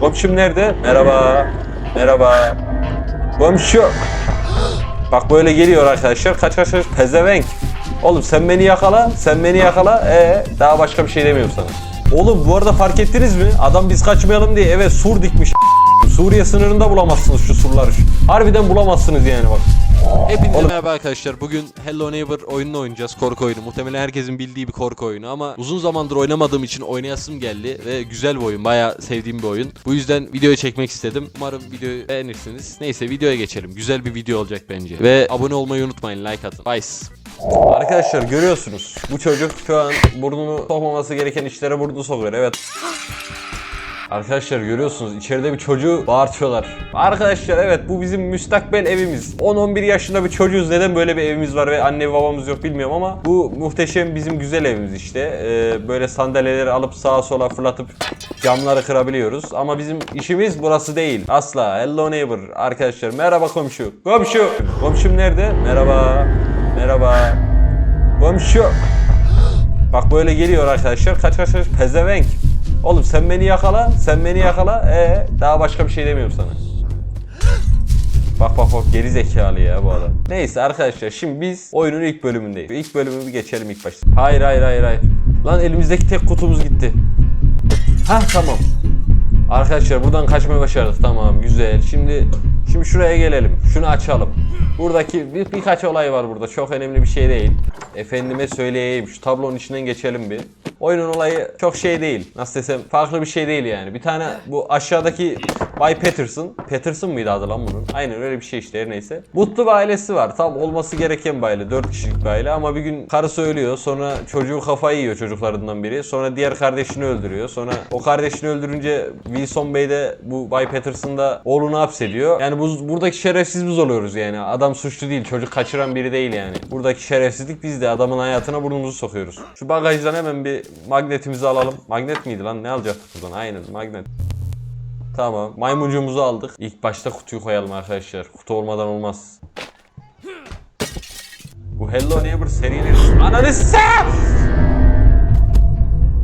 Komşum nerede? Merhaba. Merhaba. Komşu. Bak böyle geliyor arkadaşlar. Kaç kaç kaç. Pezevenk. Oğlum sen beni yakala. Sen beni yakala. Ee, daha başka bir şey demiyorum sana. Oğlum bu arada fark ettiniz mi? Adam biz kaçmayalım diye eve sur dikmiş. Suriye sınırında bulamazsınız şu surları. Harbiden bulamazsınız yani bak. Hepinize merhaba arkadaşlar. Bugün Hello Neighbor oyununu oynayacağız. Korku oyunu. Muhtemelen herkesin bildiği bir korku oyunu ama uzun zamandır oynamadığım için oynayasım geldi ve güzel bir oyun. Bayağı sevdiğim bir oyun. Bu yüzden videoyu çekmek istedim. Umarım videoyu beğenirsiniz. Neyse videoya geçelim. Güzel bir video olacak bence. Ve abone olmayı unutmayın. Like atın. Bye. Arkadaşlar görüyorsunuz. Bu çocuk şu an burnunu sokmaması gereken işlere burnunu sokuyor. Evet. Arkadaşlar görüyorsunuz içeride bir çocuğu bağırtıyorlar. Arkadaşlar evet bu bizim müstakbel evimiz. 10-11 yaşında bir çocuğuz. Neden böyle bir evimiz var ve anne babamız yok bilmiyorum ama bu muhteşem bizim güzel evimiz işte. Ee, böyle sandalyeleri alıp sağa sola fırlatıp camları kırabiliyoruz. Ama bizim işimiz burası değil. Asla. Hello neighbor. Arkadaşlar merhaba komşu. Komşu. Komşum nerede? Merhaba. Merhaba. Komşu. Bak böyle geliyor arkadaşlar. Kaç kaç kaç. Pezevenk. Oğlum sen beni yakala. Sen beni yakala. Ee, daha başka bir şey demiyorum sana. Bak bak bak geri zekalı ya bu adam. Neyse arkadaşlar şimdi biz oyunun ilk bölümündeyiz. İlk bölümü bir geçelim ilk başta. Hayır hayır hayır hayır. Lan elimizdeki tek kutumuz gitti. Hah tamam. Arkadaşlar buradan kaçmayı başardık. Tamam güzel. Şimdi şimdi şuraya gelelim. Şunu açalım. Buradaki bir, birkaç olay var burada. Çok önemli bir şey değil. Efendime söyleyeyim. Şu tablonun içinden geçelim bir. Oyunun olayı çok şey değil. Nasıl desem farklı bir şey değil yani. Bir tane bu aşağıdaki Bay Patterson. Patterson mıydı adı lan bunun? Aynen öyle bir şey işte her neyse. Mutlu bir ailesi var. Tam olması gereken bir aile. 4 kişilik bir aile ama bir gün karısı ölüyor. Sonra çocuğu kafayı yiyor çocuklarından biri. Sonra diğer kardeşini öldürüyor. Sonra o kardeşini öldürünce Wilson Bey de bu Bay Patterson da oğlunu hapsediyor. Yani bu buradaki şerefsiz biz oluyoruz yani. Adam suçlu değil. Çocuk kaçıran biri değil yani. Buradaki şerefsizlik biz de adamın hayatına burnumuzu sokuyoruz. Şu bagajdan hemen bir magnetimizi alalım. Magnet miydi lan? Ne alacaktık buradan? Aynen magnet. Tamam. Maymuncuğumuzu aldık. İlk başta kutuyu koyalım arkadaşlar. Kutu olmadan olmaz. Bu Hello Neighbor serileri... Ananı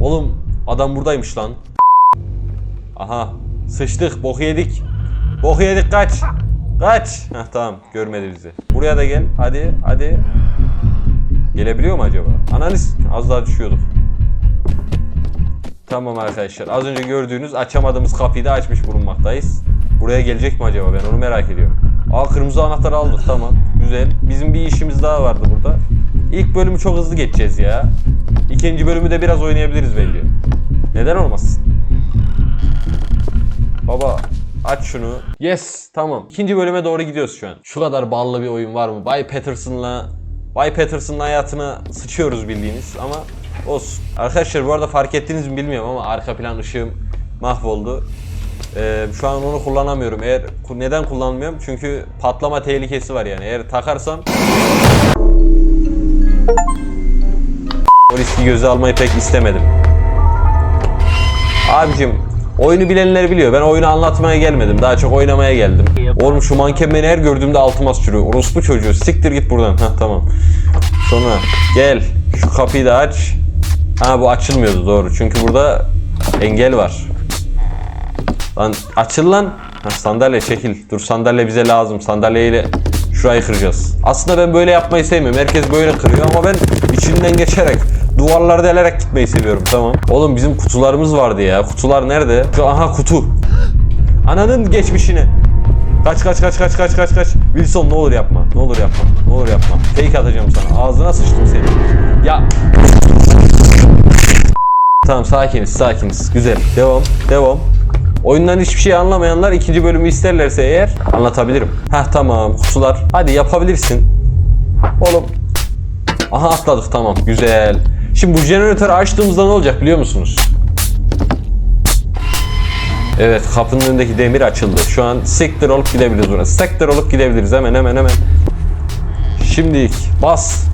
Oğlum adam buradaymış lan. Aha. Sıçtık. Bok yedik. Bok yedik kaç. Kaç. Heh tamam. Görmedi bizi. Buraya da gel. Hadi. Hadi. Gelebiliyor mu acaba? Ananı s- Az daha düşüyorduk. Tamam arkadaşlar. Az önce gördüğünüz açamadığımız kapıyı da açmış bulunmaktayız. Buraya gelecek mi acaba? Ben onu merak ediyorum. Aa kırmızı anahtarı aldık. Tamam. Güzel. Bizim bir işimiz daha vardı burada. İlk bölümü çok hızlı geçeceğiz ya. İkinci bölümü de biraz oynayabiliriz belli. Neden olmasın? Baba aç şunu. Yes tamam. İkinci bölüme doğru gidiyoruz şu an. Şu kadar ballı bir oyun var mı? Bay Patterson'la Bay Patterson'ın hayatına sıçıyoruz bildiğiniz ama olsun. Arkadaşlar bu arada fark ettiniz mi bilmiyorum ama arka plan ışığım mahvoldu. Ee, şu an onu kullanamıyorum. Eğer neden kullanmıyorum? Çünkü patlama tehlikesi var yani. Eğer takarsam o riski göze almayı pek istemedim. Abicim oyunu bilenler biliyor. Ben oyunu anlatmaya gelmedim. Daha çok oynamaya geldim. Oğlum şu manken beni her gördüğümde altıma sıçrıyor. Orospu çocuğu. Siktir git buradan. Heh tamam. Sonra gel. Şu kapıyı da aç. Ha bu açılmıyordu doğru. Çünkü burada engel var. Lan açıl lan. Ha, sandalye çekil. Dur sandalye bize lazım. Sandalyeyle şurayı kıracağız. Aslında ben böyle yapmayı sevmiyorum. Herkes böyle kırıyor ama ben içinden geçerek duvarları delerek gitmeyi seviyorum. Tamam. Oğlum bizim kutularımız vardı ya. Kutular nerede? Aha kutu. Ananın geçmişini. Kaç kaç kaç kaç kaç kaç kaç. Wilson ne olur yapma. Ne olur yapma. Ne olur yapma. Fake atacağım sana. Ağzına sıçtım seni. Ya Tamam sakiniz sakiniz. Güzel. Devam. Devam. Oyundan hiçbir şey anlamayanlar ikinci bölümü isterlerse eğer anlatabilirim. Heh tamam kutular. Hadi yapabilirsin. Oğlum. Aha atladık tamam güzel. Şimdi bu jeneratörü açtığımızda ne olacak biliyor musunuz? Evet kapının önündeki demir açıldı. Şu an sektör olup gidebiliriz buraya. Sektör olup gidebiliriz hemen hemen hemen. Şimdilik bas.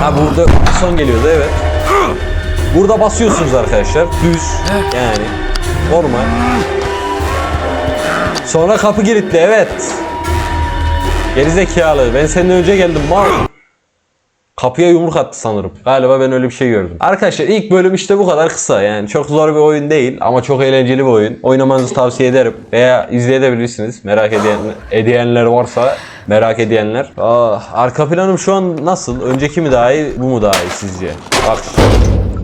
Ha burada son geliyordu evet. Burada basıyorsunuz arkadaşlar. Düz yani normal. Sonra kapı kilitli evet. Gerizekalı ben senden önce geldim mal. Kapıya yumruk attı sanırım. Galiba ben öyle bir şey gördüm. Arkadaşlar ilk bölüm işte bu kadar kısa. Yani çok zor bir oyun değil ama çok eğlenceli bir oyun. Oynamanızı tavsiye ederim. Veya izleyebilirsiniz. Merak edeyen, edeyenler varsa merak edeyenler. Ah, arka planım şu an nasıl? Önceki mi daha iyi, bu mu daha iyi sizce? Bak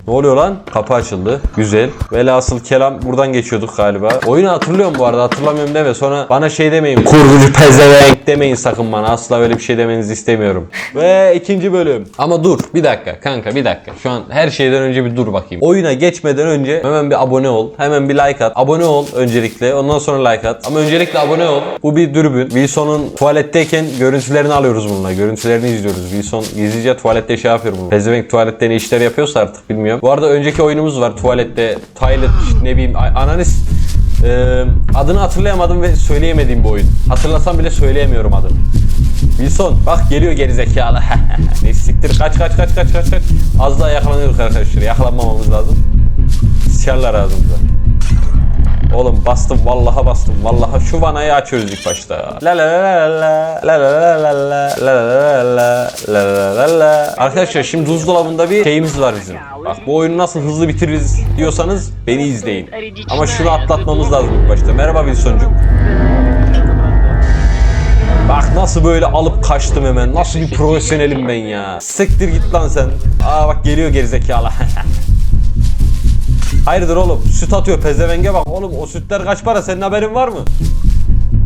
ne oluyor lan? Kapı açıldı. Güzel. Velhasıl kelam buradan geçiyorduk galiba. Oyunu hatırlıyorum bu arada. Hatırlamıyorum deme. Sonra bana şey demeyin. Kurgucu pezevenk demeyin sakın bana. Asla öyle bir şey demenizi istemiyorum. Ve ikinci bölüm. Ama dur. Bir dakika kanka bir dakika. Şu an her şeyden önce bir dur bakayım. Oyuna geçmeden önce hemen bir abone ol. Hemen bir like at. Abone ol öncelikle. Ondan sonra like at. Ama öncelikle abone ol. Bu bir dürbün. Wilson'un tuvaletteyken görüntülerini alıyoruz bununla. Görüntülerini izliyoruz. Wilson gizlice tuvalette şey yapıyor bunu. Pezevenk tuvalette ne işler yapıyorsa artık bilmiyorum. Bu arada önceki oyunumuz var tuvalette. Toilet ne bileyim ananis ee, adını hatırlayamadım ve söyleyemediğim bu oyun. Hatırlasam bile söyleyemiyorum adını. Wilson bak geliyor gerizekalı. ne siktir kaç kaç kaç kaç kaç kaç. Az daha yakalanıyoruz arkadaşlar. Yakalanmamamız lazım. Sıçarlar ağzımıza. Oğlum bastım vallaha bastım vallaha şu vanayı açıyoruz ilk başta. La la la la la la la la la la la la Arkadaşlar şimdi buzdolabında bir şeyimiz var bizim. Bak bu oyunu nasıl hızlı bitiririz diyorsanız beni izleyin. Ama şunu atlatmamız lazım ilk başta. Merhaba Wilsoncuk. Bak nasıl böyle alıp kaçtım hemen. Nasıl bir profesyonelim ben ya. Siktir git lan sen. Aa bak geliyor gerizekalı. Hayırdır oğlum? Süt atıyor pezevenge bak. Oğlum o sütler kaç para? Senin haberin var mı?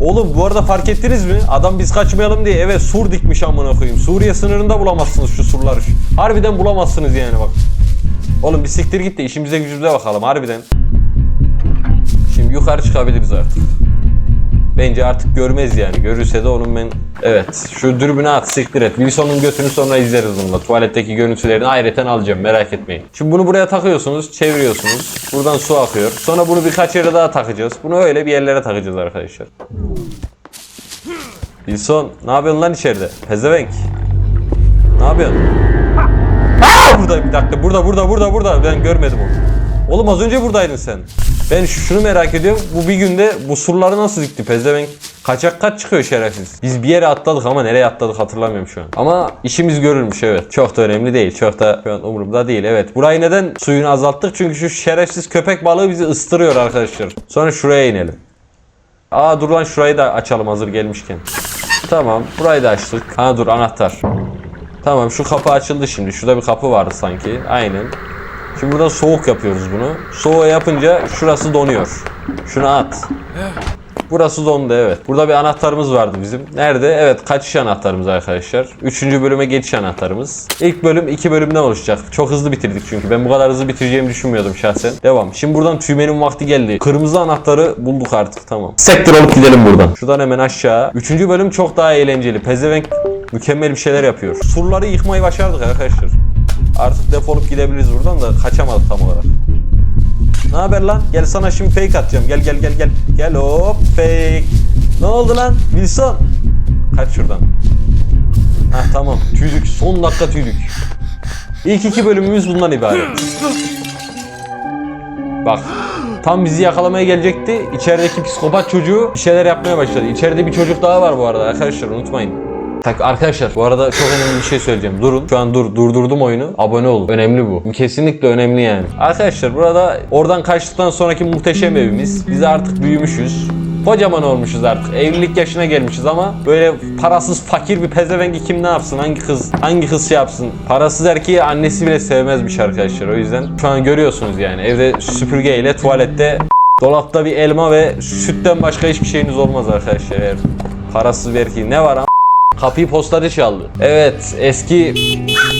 Oğlum bu arada fark ettiniz mi? Adam biz kaçmayalım diye eve sur dikmiş amına koyayım. Suriye sınırında bulamazsınız şu surları. Harbiden bulamazsınız yani bak. Oğlum bir siktir git de işimize gücümüze bakalım harbiden. Şimdi yukarı çıkabiliriz artık. Bence artık görmez yani. Görürse de onun ben... Evet. Şu dürbünü at siktir et. Wilson'un götünü sonra izleriz bununla. Tuvaletteki görüntülerini ayrıca alacağım. Merak etmeyin. Şimdi bunu buraya takıyorsunuz. Çeviriyorsunuz. Buradan su akıyor. Sonra bunu birkaç yere daha takacağız. Bunu öyle bir yerlere takacağız arkadaşlar. Wilson ne yapıyorsun lan içeride? Pezevenk. Ne yapıyorsun? Aa, burada bir dakika. Burada burada burada burada. Ben görmedim onu. Oğlum az önce buradaydın sen. Ben şu- şunu merak ediyorum. Bu bir günde bu surları nasıl dikti pezevenk? Kaçak kaç çıkıyor şerefsiz. Biz bir yere atladık ama nereye atladık hatırlamıyorum şu an. Ama işimiz görülmüş evet. Çok da önemli değil. Çok da şu an umurumda değil evet. Burayı neden suyunu azalttık? Çünkü şu şerefsiz köpek balığı bizi ıstırıyor arkadaşlar. Sonra şuraya inelim. Aa dur lan şurayı da açalım hazır gelmişken. Tamam burayı da açtık. Ha dur anahtar. Tamam şu kapı açıldı şimdi. Şurada bir kapı vardı sanki. Aynen. Şimdi buradan soğuk yapıyoruz bunu. Soğuğu yapınca şurası donuyor. Şunu at. Burası dondu evet. Burada bir anahtarımız vardı bizim. Nerede? Evet kaçış anahtarımız arkadaşlar. Üçüncü bölüme geçiş anahtarımız. İlk bölüm iki bölümden oluşacak. Çok hızlı bitirdik çünkü. Ben bu kadar hızlı bitireceğimi düşünmüyordum şahsen. Devam. Şimdi buradan tüymenin vakti geldi. Kırmızı anahtarı bulduk artık tamam. Sektör olup gidelim buradan. Şuradan hemen aşağı. Üçüncü bölüm çok daha eğlenceli. Pezevenk mükemmel bir şeyler yapıyor. Surları yıkmayı başardık arkadaşlar. Artık defolup gidebiliriz buradan da kaçamadık tam olarak. Ne haber lan? Gel sana şimdi fake atacağım. Gel gel gel gel. Gel hop fake. Ne oldu lan? Wilson. Kaç şuradan. Heh tamam. Tüydük. Son dakika tüydük. İlk iki bölümümüz bundan ibaret. Bak. Tam bizi yakalamaya gelecekti. İçerideki psikopat çocuğu bir şeyler yapmaya başladı. İçeride bir çocuk daha var bu arada arkadaşlar unutmayın. Tak arkadaşlar bu arada çok önemli bir şey söyleyeceğim. Durun. Şu an dur durdurdum oyunu. Abone olun. Önemli bu. Kesinlikle önemli yani. Arkadaşlar burada oradan kaçtıktan sonraki muhteşem evimiz. Biz artık büyümüşüz. Kocaman olmuşuz artık. Evlilik yaşına gelmişiz ama böyle parasız fakir bir pezevengi kim ne yapsın? Hangi kız hangi kız şey yapsın? Parasız erkeği annesi bile sevmezmiş arkadaşlar. O yüzden şu an görüyorsunuz yani evde süpürgeyle tuvalette dolapta bir elma ve sütten başka hiçbir şeyiniz olmaz arkadaşlar. Eğer parasız bir erkeği ne var ama Kapıyı postacı çaldı. Evet, eski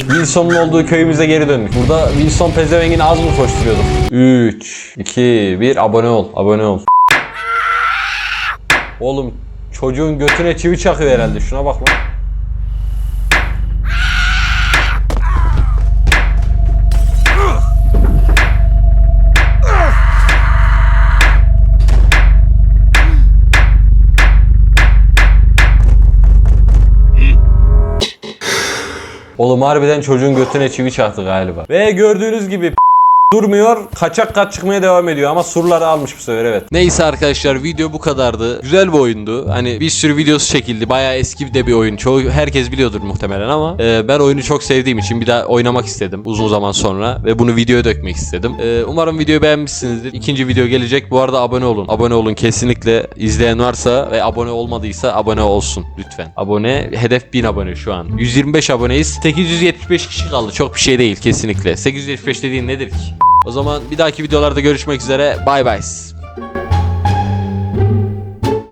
Wilson'un olduğu köyümüze geri döndük. Burada Wilson pezevengini az mı koşturuyorduk? 3, 2, 1, abone ol, abone ol. Oğlum çocuğun götüne çivi çakıyor herhalde. Şuna bak lan. Oğlum harbiden çocuğun götüne çivi çaktı galiba. Ve gördüğünüz gibi durmuyor. Kaçak kat çıkmaya devam ediyor ama surları almış bu sefer evet. Neyse arkadaşlar video bu kadardı. Güzel bir oyundu. Hani bir sürü videosu çekildi. Bayağı eski de bir oyun. Çoğu herkes biliyordur muhtemelen ama e, ben oyunu çok sevdiğim için bir daha oynamak istedim uzun zaman sonra ve bunu videoya dökmek istedim. E, umarım videoyu beğenmişsinizdir. İkinci video gelecek. Bu arada abone olun. Abone olun kesinlikle. izleyen varsa ve abone olmadıysa abone olsun lütfen. Abone hedef 1000 abone şu an. 125 aboneyiz. 875 kişi kaldı. Çok bir şey değil kesinlikle. 875 dediğin nedir ki? O zaman bir dahaki videolarda görüşmek üzere. Bay bay.